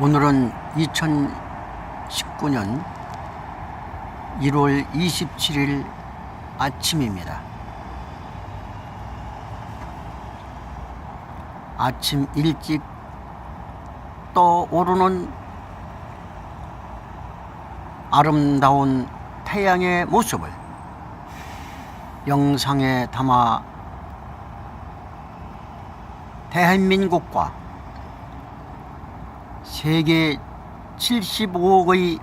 오늘은 2019년 1월 27일 아침입니다. 아침 일찍 떠오르는 아름다운 태양의 모습을 영상에 담아 대한민국과 세계 75억의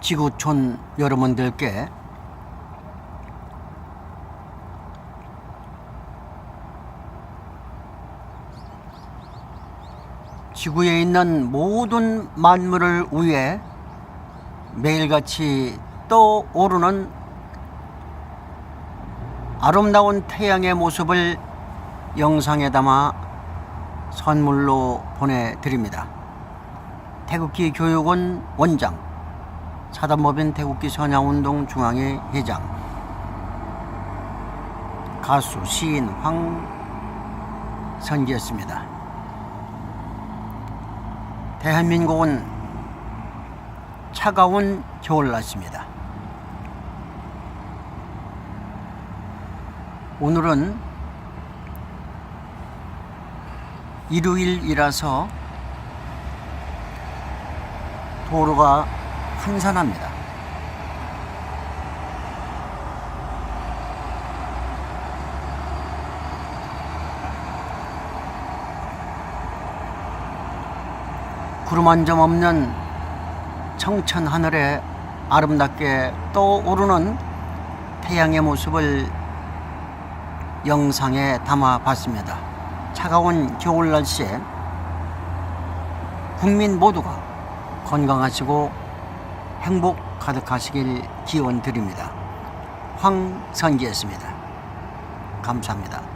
지구촌 여러분들께 지구에 있는 모든 만물을 위해 매일같이 떠오르는 아름다운 태양의 모습을 영상에 담아 선물로 보내드립니다. 태극기 교육원 원장, 사단법인 태극기 선야운동 중앙회 회장, 가수 시인 황선기였습니다. 대한민국은 차가운 겨울 날씨입니다. 오늘은 일요일이라서 도로가 한산합니다. 구름 한 점 없는 청천 하늘에 아름답게 떠오르는 태양의 모습을 영상에 담아 봤습니다. 차가운 겨울 날씨에 국민 모두가 건강하시고 행복 가득하시길 기원 드립니다. 황선기였습니다. 감사합니다.